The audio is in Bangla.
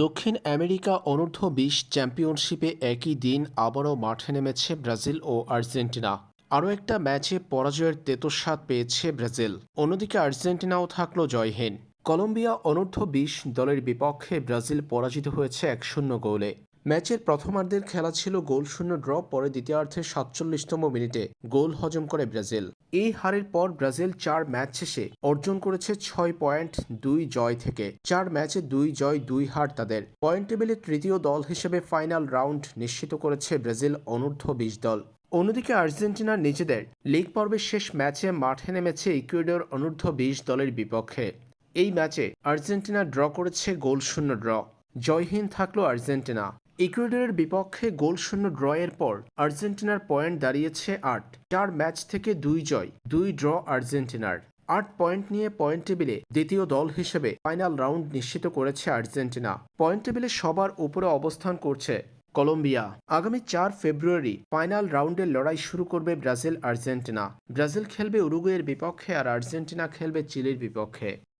দক্ষিণ আমেরিকা অনূর্ধ্ব বিশ চ্যাম্পিয়নশিপে একই দিন আবারও মাঠে নেমেছে ব্রাজিল ও আর্জেন্টিনা। আরও একটা ম্যাচে পরাজয়ের তেতস্বাদ পেয়েছে ব্রাজিল। অন্যদিকে আর্জেন্টিনাও থাকল জয়হীন। কলম্বিয়া অনূর্ধ্ব বিশ দলের বিপক্ষে ব্রাজিল পরাজিত হয়েছে এক শূন্য গোলে। ম্যাচের প্রথমার্ধের খেলা ছিল গোল শূন্য ড্র, পরে দ্বিতীয়ার্ধের সাতচল্লিশতম মিনিটে গোল হজম করে ব্রাজিল। এই হারের পর ব্রাজিল চার ম্যাচ শেষে অর্জন করেছে ছয় পয়েন্ট দুই জয় থেকে। চার ম্যাচে দুই জয়, দুই হার তাদের। পয়েন্ট টেবিলে তৃতীয় দল হিসেবে ফাইনাল রাউন্ড নিশ্চিত করেছে ব্রাজিল অনূর্ধ্ব বিশ দল। অন্যদিকে আর্জেন্টিনার নিজেদের লিগ পর্বের শেষ ম্যাচে মাঠে নেমেছে ইকুয়েডর অনূর্ধ্ব বিশ দলের বিপক্ষে। এই ম্যাচে আর্জেন্টিনা ড্র করেছে গোল শূন্য ড্র। জয়হীন থাকল আর্জেন্টিনা। ইকুয়েডরের বিপক্ষে গোল শূন্য ড্রয়ের পর আর্জেন্টিনার পয়েন্ট দাঁড়িয়েছে আট। চার ম্যাচ থেকে দুই জয়, দুই ড্র আর্জেন্টিনার। আট পয়েন্ট নিয়ে পয়েন্ট টেবিলে দ্বিতীয় দল হিসেবে ফাইনাল রাউন্ড নিশ্চিত করেছে আর্জেন্টিনা। পয়েন্ট টেবিলে সবার উপরে অবস্থান করছে কলম্বিয়া। আগামী চার ফেব্রুয়ারি ফাইনাল রাউন্ডের লড়াই শুরু করবে ব্রাজিল আর্জেন্টিনা। ব্রাজিল খেলবে উরুগুয়ের বিপক্ষে আর আর্জেন্টিনা খেলবে চিলির বিপক্ষে।